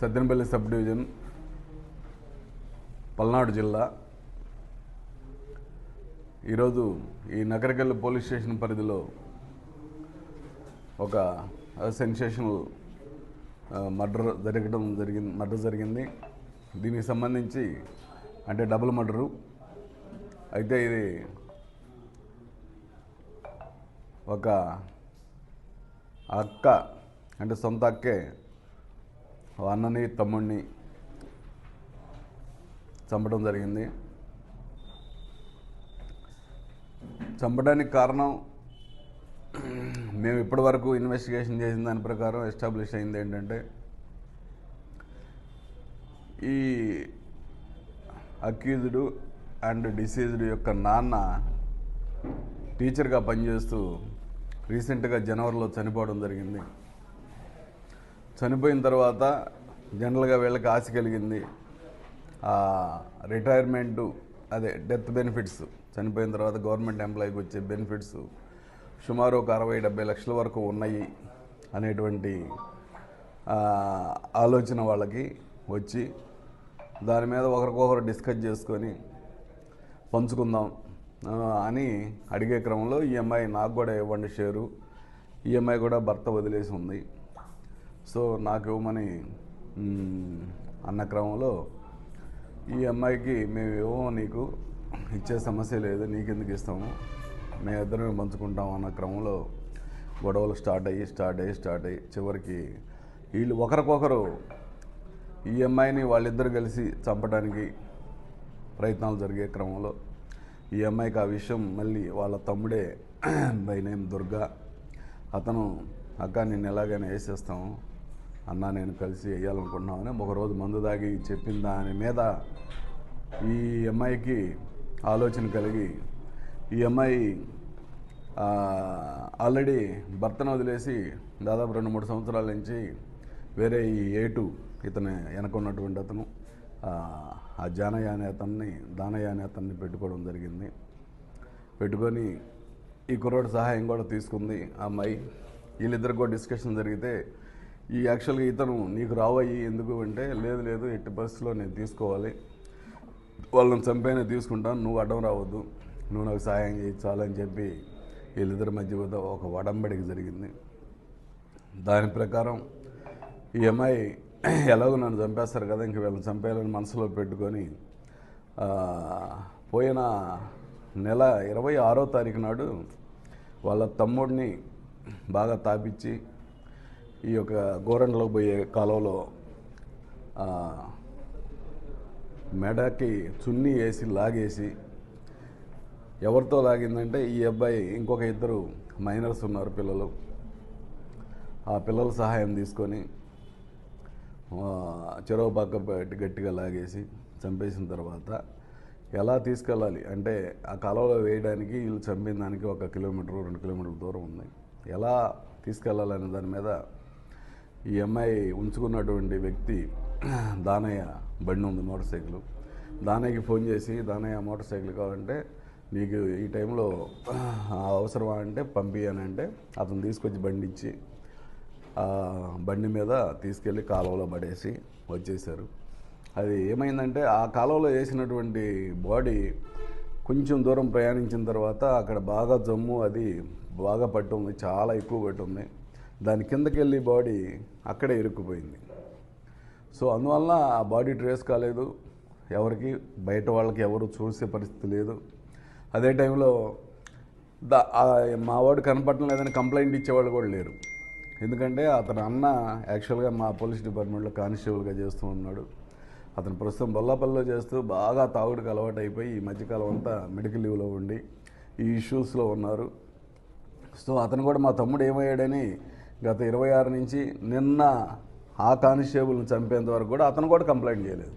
Sattenapalli sub division Palnadu జిల్లా. ఈరోజు ఈ నగరకల్లి పోలీస్ స్టేషన్ పరిధిలో ఒక సెన్సేషనల్ మర్డర్ జరగడం జరిగింది మర్డర్ జరిగింది. దీనికి సంబంధించి అంటే డబుల్ మర్డరు. అయితే ఇది ఒక అక్క అంటే సొంత అక్కే అన్నని తమ్ముడిని చంపడం జరిగింది. చంపడానికి కారణం మేము ఇప్పటి వరకు ఇన్వెస్టిగేషన్ చేసిన దాని ప్రకారం ఎస్టాబ్లిష్ అయింది ఏంటంటే ఈ అక్యూజ్డ్ అండ్ డిసీజ్డ్ యొక్క నాన్న టీచర్గా పనిచేస్తూ రీసెంట్గా జనవరిలో చనిపోవడం జరిగింది. చనిపోయిన తర్వాత జనరల్గా వీళ్ళకి ఆశ కలిగింది. రిటైర్మెంటు అదే డెత్ బెనిఫిట్స్. చనిపోయిన తర్వాత గవర్నమెంట్ ఎంప్లాయీకి వచ్చే బెనిఫిట్స్. సుమారు ఒక అరవై డెబ్బై లక్షల వరకు ఉన్నాయి అనేటువంటి ఆలోచన వాళ్ళకి వచ్చి దాని మీద ఒకరికొకరు డిస్కస్ చేసుకొని పంచుకుందాం అని అడిగే క్రమంలో ఈఎంఐ నాకు కూడా ఇవ్వండి షేరు. ఈఎంఐ కూడా భర్త వదిలేసి ఉంది. సో నాకు ఇవ్వమని అన్న క్రమంలో ఈ అమ్మాయికి మేము ఇవ్వము నీకు ఇచ్చే సమస్య లేదు నీకెందుకు ఇస్తాము మేము ఇద్దరమే పంచుకుంటాం అన్న క్రమంలో గొడవలు స్టార్ట్ అయ్యి స్టార్ట్ అయ్యి స్టార్ట్ అయ్యి చివరికి వీళ్ళు ఒకరికొకరు ఈ అమ్మాయిని వాళ్ళిద్దరు కలిసి చంపడానికి ప్రయత్నాలు జరిగే క్రమంలో ఈ అమ్మాయికి ఆ విషయం మళ్ళీ వాళ్ళ తమ్ముడే బై నేమ్ దుర్గా అతను అక్క నిన్ను ఎలాగైనా వేసేస్తాము అన్న నేను కలిసి వేయాలనుకుంటున్నామని ఒకరోజు మందు దాగి చెప్పిన దాని మీద ఈ అమ్మాయికి ఆలోచన కలిగి ఈ అమ్మాయి ఆల్రెడీ భర్తను వదిలేసి దాదాపు రెండు మూడు సంవత్సరాల నుంచి వేరే ఈ ఏటు ఇతను వెనక ఉన్నటువంటి అతను ఆ, ఆ జానయ్య అనే అతన్ని దానయ్య అనే అతన్ని పెట్టుకోవడం జరిగింది. పెట్టుకొని ఈ కుర్రోడు సహాయం కూడా తీసుకుంది ఆ అమ్మాయి. వీళ్ళిద్దరికి కూడా డిస్కషన్ జరిగితే ఈ యాక్చువల్గా ఇతను నీకు రావయ్యి ఎందుకు అంటే లేదు లేదు ఎట్టి పరిస్థితిలో నేను తీసుకోవాలి. వాళ్ళని చంపైనా తీసుకుంటాను నువ్వు అడ్డం రావద్దు. నువ్వు నాకు సహాయం చేయించాలని చెప్పి వీళ్ళిద్దరి మధ్య వద్ద ఒక వడంబడికి జరిగింది. దాని ప్రకారం ఈ అమ్మాయి ఎలాగో నన్ను చంపేస్తారు కదా ఇంక వీళ్ళని చంపేయాలని మనసులో పెట్టుకొని పోయిన నెల ఇరవై ఆరో తారీఖు నాడు వాళ్ళ తమ్ముడిని బాగా తాపించి ఈ యొక్క గోరండలో పోయే కాలువలో మెడకి చున్నీ వేసి లాగేసి ఎవరితో లాగిందంటే ఈ అబ్బాయి ఇంకొక ఇద్దరు మైనర్స్ ఉన్నారు పిల్లలు. ఆ పిల్లల సహాయం తీసుకొని చెరవ చెరువు పక్క పెట్టి గట్టిగా లాగేసి చంపేసిన తర్వాత ఎలా తీసుకెళ్ళాలి? అంటే ఆ కాలువలో వేయడానికి వీళ్ళు చంపిన దానికి ఒక కిలోమీటర్ రెండు కిలోమీటర్ల దూరం ఉంది. ఎలా తీసుకెళ్ళాలనే దాని మీద ఈ అమ్మాయి ఉంచుకున్నటువంటి వ్యక్తి దానయ్య బండి ఉంది మోటార్ సైకిల్. దానయ్యకి ఫోన్ చేసి దానయ్య మోటార్ సైకిల్ కావాలంటే నీకు ఈ టైంలో అవసరమా అంటే పంపియని అంటే అతను తీసుకొచ్చి బండి ఇచ్చి ఆ బండి మీద తీసుకెళ్ళి కాలువలో పడేసి వచ్చేసారు అది ఏమైందంటే ఆ కాలువలో వేసినటువంటి బాడీ కొంచెం దూరం ప్రయాణించిన తర్వాత అక్కడ బాగా జమ్ము అది బాగా పట్టుంది చాలా ఎక్కువ పట్టుంది. దాని కిందకి వెళ్ళి బాడీ అక్కడే ఇరుక్కుపోయింది. సో అందువల్ల ఆ బాడీ ట్రేస్ కాలేదు. ఎవరికి బయట వాళ్ళకి ఎవరు చూసే పరిస్థితి లేదు. అదే టైంలో దా మా వాడు కనపడటం లేదని కంప్లైంట్ ఇచ్చేవాళ్ళు కూడా లేరు. ఎందుకంటే అతని అన్న యాక్చువల్గా మా పోలీస్ డిపార్ట్మెంట్లో కానిస్టేబుల్గా చేస్తూ ఉన్నాడు. అతను ప్రస్తుతం బొల్లాపల్లిలో చేస్తూ బాగా తాగుడుకు అలవాటు అయిపోయి ఈ మధ్యకాలం అంతా మెడికల్ లీవ్లో ఉండి ఈ ఇష్యూస్లో ఉన్నారు. సో అతను కూడా మా తమ్ముడు ఏమయ్యాడని గత ఇరవై ఆరు నుంచి నిన్న ఆ కానిస్టేబుల్ని చంపేంత వరకు కూడా అతను కూడా కంప్లైంట్ చేయలేదు.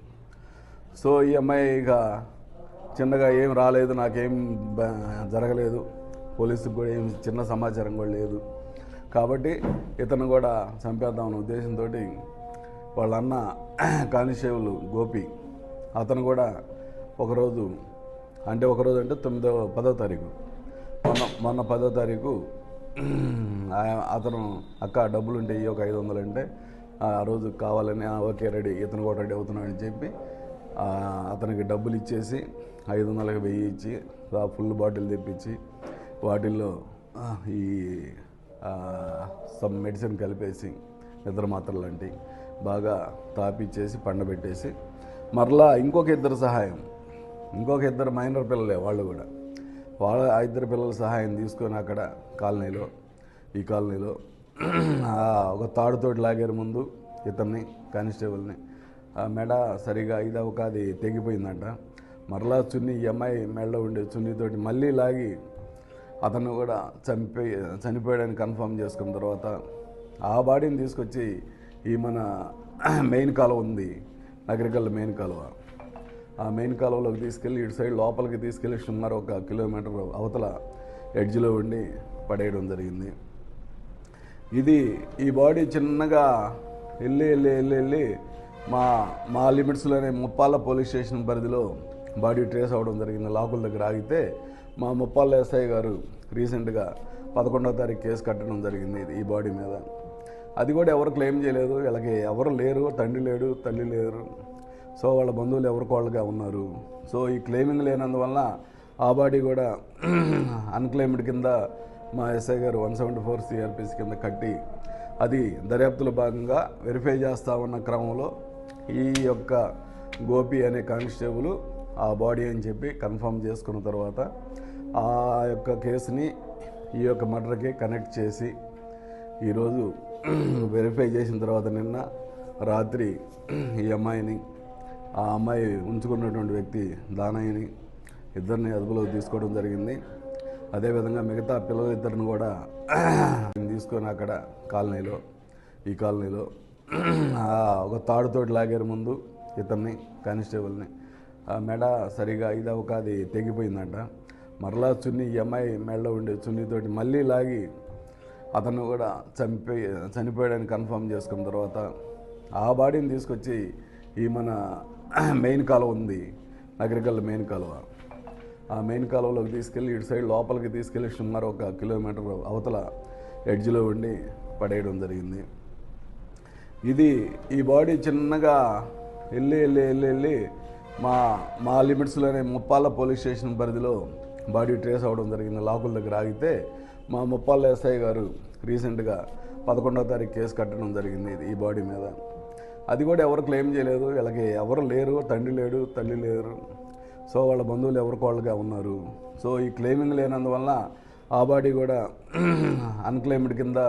సో ఈ అమ్మాయి ఇక చిన్నగా ఏం రాలేదు నాకేం జరగలేదు. పోలీసుకు కూడా ఏం చిన్న సమాచారం కూడా లేదు. కాబట్టి ఇతను కూడా చంపేద్దామన్న ఉద్దేశంతో వాళ్ళ అన్న కానిస్టేబుల్ గోపి అతను కూడా ఒకరోజు అంటే ఒకరోజు అంటే తొమ్మిదో పదో తారీఖు. మొన్న మొన్న పదో తారీఖు అతను అక్క డబ్బులు ఉంటే ఒక ఐదు వందలు అంటే ఆ రోజు కావాలని "ఆ, ఓకే రెడీ ఇతను కూడా రెడీ అవుతున్నాడని చెప్పి అతనికి డబ్బులు ఇచ్చేసి ఐదు వందలకు వెయ్యి ఇచ్చి ఆ ఫుల్ బాటిల్ తెప్పించి వాటిల్లో ఈ సమ్ మెడిసిన్ కలిపేసి నిద్ర మాత్రలు లాంటి బాగా తాపిచ్చేసి పండబెట్టేసి మరలా ఇంకొక ఇద్దరు సహాయం ఇంకొక ఇద్దరు మైనర్ పిల్లలే వాళ్ళు కూడా. వాళ్ళ ఆ ఇద్దరు పిల్లల సహాయం తీసుకొని అక్కడ కాలనీలో ఈ కాలనీలో ఒక తాడుతోటి లాగారు ముందు ఇతన్ని కానిస్టేబుల్ని. ఆ మెడ సరిగా ఇది ఒక అది తెగిపోయిందంట. మరలా చున్ని ఈ అమ్మాయి మెడలో ఉండే చున్నీతోటి మళ్ళీ లాగి అతను కూడా చనిపోయి చనిపోయాడని కన్ఫర్మ్ చేసుకున్న తర్వాత ఆ బాడీని తీసుకొచ్చి ఈ మన మెయిన్ కాలువ ఉంది నగరికల్ మెయిన్ కాలువ. ఆ మెయిన్ కాలువలోకి తీసుకెళ్ళి ఇటు సైడ్ లోపలికి తీసుకెళ్ళి సుమారు ఒక కిలోమీటర్ అవతల ఎడ్జ్లో ఉండి పడేయడం జరిగింది. ఇది ఈ బాడీ చిన్నగా వెళ్ళి వెళ్ళి వెళ్ళి వెళ్ళి మా మా లిమిట్స్లోనే ముప్పాల పోలీస్ స్టేషన్ పరిధిలో బాడీ ట్రేస్ అవ్వడం జరిగింది. లాకుల దగ్గర ఆగితే మా ముప్పాల ఎస్ఐ గారు రీసెంట్గా పదకొండవ తారీఖు కేసు కట్టడం జరిగింది ఈ బాడీ మీద. అది కూడా ఎవరు క్లెయిమ్ చేయలేదు. వీళ్ళకి ఎవరు లేరు తండ్రి లేడు తల్లి లేరు. సో వాళ్ళ బంధువులు ఎవరికి ఉన్నారు. సో ఈ క్లెయిమింగ్ లేనందువల్ల ఆ బాడీ కూడా అన్క్లెయిమ్డ్ కింద మా ఎస్ఐ గారు వన్ సెవెంటీ ఫోర్ సిఆర్పిసి కింద కట్టి అది దర్యాప్తులో భాగంగా వెరిఫై చేస్తా ఉన్న క్రమంలో ఈ యొక్క గోపి అనే కానిస్టేబుల్ ఆ బాడీ అని చెప్పి కన్ఫర్మ్ చేసుకున్న తర్వాత ఆ యొక్క కేసుని ఈ యొక్క మర్డర్కి కనెక్ట్ చేసి ఈరోజు వెరిఫై చేసిన తర్వాత నిన్న రాత్రి ఈ అమ్మాయిని ఆ అమ్మాయి ఉంచుకున్నటువంటి వ్యక్తి దానయ్యని ఇద్దరిని అదుపులోకి తీసుకోవడం జరిగింది. అదేవిధంగా మిగతా పిల్లలిద్దరిని కూడా తీసుకొని అక్కడ కాలనీలో ఈ కాలనీలో ఒక తాడుతోటి లాగారు ముందు ఇతన్ని కానిస్టేబుల్ని. ఆ మెడ సరిగా ఇది ఒక అది తెగిపోయిందంట. మరలా చున్ని ఈ అమ్మాయి మెడలో ఉండే చున్నీతోటి మళ్ళీ లాగి అతను కూడా చనిపోయి చనిపోయాడని కన్ఫర్మ్ చేసుకున్న తర్వాత ఆ బాడీని తీసుకొచ్చి ఈ మన మెయిన్ కాలువ ఉంది. నగరికల్ మెయిన్ కాలువ. ఆ మెయిన్ కాలువలోకి తీసుకెళ్ళి ఇటు సైడ్ లోపలికి తీసుకెళ్ళి సుమారు ఒక కిలోమీటర్ అవతల ఎడ్జ్లో ఉండి పడేయడం జరిగింది. ఇది ఈ బాడీ చిన్నగా వెళ్ళి వెళ్ళి వెళ్ళి వెళ్ళి మా మా లిమిట్స్లోనే ముప్పాల పోలీస్ స్టేషన్ పరిధిలో బాడీ ట్రేస్ అవ్వడం జరిగింది. లాకుల దగ్గర ఆగితే మా ముప్పాల ఎస్ఐ గారు రీసెంట్గా పదకొండవ తారీఖు కేసు కట్టడం జరిగింది ఇది- ఈ బాడీ మీద. అది కూడా ఎవరు క్లెయిమ్ చేయలేదు. వీళ్ళకి ఎవరు లేరు తండ్రి లేడు తల్లి లేరు. సో వాళ్ళ బంధువులు ఎవరికోళ్ళుగా ఉన్నారు. సో ఈ క్లెయిమింగ్ లేనందువల్ల ఆ బాడీ కూడా అన్క్లెయిమ్డ్ కింద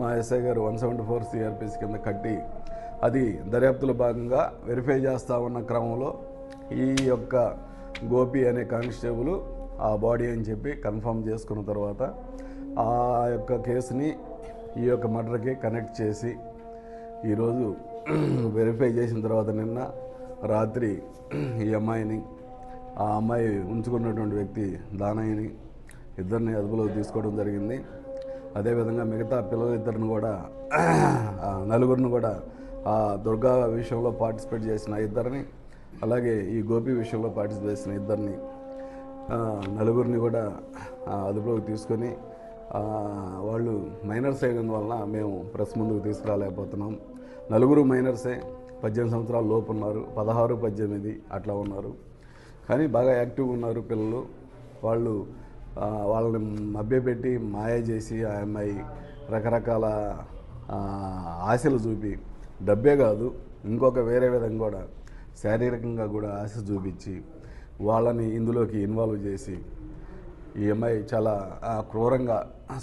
మా ఎస్ఐ గారు వన్ సెవెంటీ ఫోర్ సిఆర్పిసి కింద కట్టి అది దర్యాప్తులో భాగంగా వెరిఫై చేస్తా ఉన్న క్రమంలో ఈ యొక్క గోపి అనే కానిస్టేబుల్ ఆ బాడీ అని చెప్పి కన్ఫర్మ్ చేసుకున్న తర్వాత ఆ యొక్క కేసుని ఈ యొక్క మర్డర్కి కనెక్ట్ చేసి ఈరోజు వెరిఫై చేసిన తర్వాత నిన్న రాత్రి ఈ అమ్మాయిని ఆ అమ్మాయి ఉంచుకున్నటువంటి వ్యక్తి దానయ్యని ఇద్దరిని అదుపులోకి తీసుకోవడం జరిగింది. అదేవిధంగా మిగతా పిల్లలిద్దరిని కూడా నలుగురిని కూడా ఆ దుర్గా విషయంలో పార్టిసిపేట్ చేసిన ఇద్దరిని అలాగే ఈ గోపి విషయంలో పార్టిసిపేట్ చేసిన ఇద్దరిని నలుగురిని కూడా అదుపులోకి తీసుకొని వాళ్ళు మైనర్స్ అయినందువలన మేము ప్రెస్ ముందుకు తీసుకురాలేకపోతున్నాం. నలుగురు మైనర్సే పద్దెనిమిది సంవత్సరాల లోపు ఉన్నారు. పదహారు పద్దెనిమిది అట్లా ఉన్నారు. కానీ బాగా యాక్టివ్గా ఉన్నారు పిల్లలు. వాళ్ళు వాళ్ళని మభ్యపెట్టి మాయ చేసి ఆ అమ్మాయి రకరకాల ఆశలు చూపి డబ్బే కాదు ఇంకొక వేరే విధంగా కూడా శారీరకంగా కూడా ఆశ చూపించి వాళ్ళని ఇందులోకి ఇన్వాల్వ్ చేసి ఈ అమ్మాయి చాలా ఆ, క్రూరంగా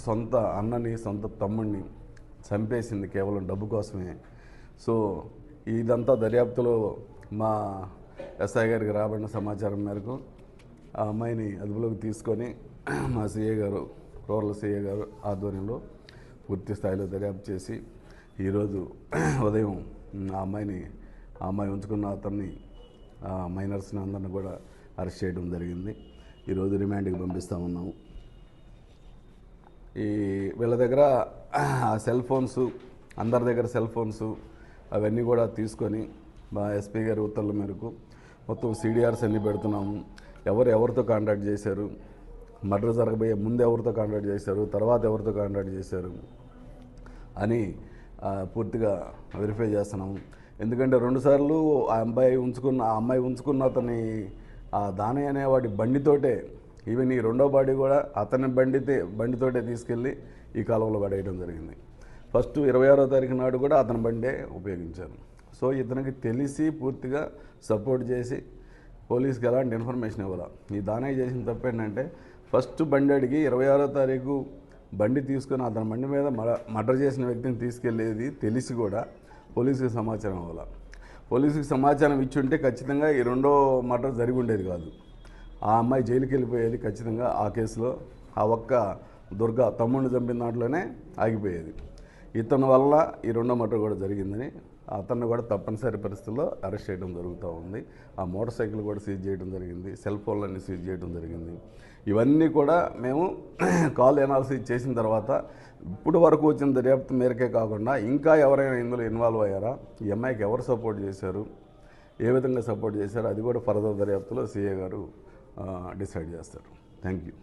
సొంత అన్నని సొంత తమ్ముడిని చంపేసింది కేవలం డబ్బు కోసమే. సో ఇదంతా దర్యాప్తులో మా ఎస్ఐ గారికి రాబడిన సమాచారం మేరకు ఆ అమ్మాయిని అదుపులోకి తీసుకొని మా సిఏ గారు రూరల్ సిఏ గారు ఆధ్వర్యంలో పూర్తి స్థాయిలో దర్యాప్తు చేసి ఈరోజు ఉదయం ఆ అమ్మాయిని ఆ అమ్మాయి ఉంచుకున్న అతన్ని మైనర్స్ని అందరిని కూడా అరెస్ట్ చేయడం జరిగింది. ఈరోజు రిమాండ్కి పంపిస్తూ ఉన్నాము. ఈ వీళ్ళ దగ్గర సెల్ ఫోన్స్ అందరి దగ్గర సెల్ ఫోన్స్ అవన్నీ కూడా తీసుకొని మా ఎస్పీ గారి ఉత్తర్వుల మేరకు మొత్తం సీడీఆర్స్ అన్నీ పెడుతున్నాము. ఎవరు ఎవరితో కాంటాక్ట్ చేశారు? మర్డర్ జరగబోయే ముందు ఎవరితో కాంటాక్ట్ చేశారు? తర్వాత ఎవరితో కాంటాక్ట్ చేశారు? అని పూర్తిగా వెరిఫై చేస్తున్నాము. ఎందుకంటే రెండుసార్లు ఆ అబ్బాయి ఉంచుకున్న ఆ అమ్మాయి ఉంచుకున్న అతని ఆ దానయ్య అనేవాడి బండితోటే ఈవెన్ ఈ రెండో బాడీ కూడా అతని బండితే బండితోటే తీసుకెళ్ళి ఈ కాలంలో పడేయడం జరిగింది. ఫస్ట్ ఇరవై ఆరో తారీఖు నాడు కూడా అతని బండే ఉపయోగించారు. సో ఇతనికి తెలిసి పూర్తిగా సపోర్ట్ చేసి పోలీస్కి ఎలాంటి ఇన్ఫర్మేషన్ ఇవ్వాలా. ఈ దానయ్య చేసిన తప్పు ఏంటంటే ఫస్ట్ బండి అడిగి ఇరవై ఆరో తారీఖు బండి తీసుకొని అతని బండి మీద మర్డర్ చేసిన వ్యక్తిని తీసుకెళ్ళేది తెలిసి కూడా పోలీసుకి సమాచారం ఇవ్వాల. పోలీసుకి సమాచారం ఇచ్చి ఉంటే ఖచ్చితంగా ఈ రెండో మర్డర్ జరిగి ఉండేది కాదు. ఆ అమ్మాయి జైలుకి వెళ్ళిపోయేది ఖచ్చితంగా ఆ కేసులో. ఆ ఒక్క దుర్గా తమ్ముడిని చంపిన దాంట్లోనే ఆగిపోయేది. ఇతని వల్ల ఈ రెండో మటు కూడా జరిగిందని అతన్ని కూడా తప్పనిసరి పరిస్థితుల్లో అరెస్ట్ చేయడం జరుగుతూ ఉంది. ఆ మోటార్ సైకిల్ కూడా సీజ్ చేయడం జరిగింది. సెల్ ఫోన్లన్నీ సీజ్ చేయడం జరిగింది. ఇవన్నీ కూడా మేము కాల్ ఎనాలిసిస్ చేసిన తర్వాత ఇప్పుడు వరకు వచ్చిన దర్యాప్తు మేరకే కాకుండా ఇంకా ఎవరైనా ఇందులో ఇన్వాల్వ్ అయ్యారా? ఈ అమ్మాయికి ఎవరు సపోర్ట్ చేశారు? ఏ విధంగా సపోర్ట్ చేశారు? అది కూడా ఫర్దర్ దర్యాప్తులో సీఏ గారు డిసైడ్ చేస్తారు. Thank you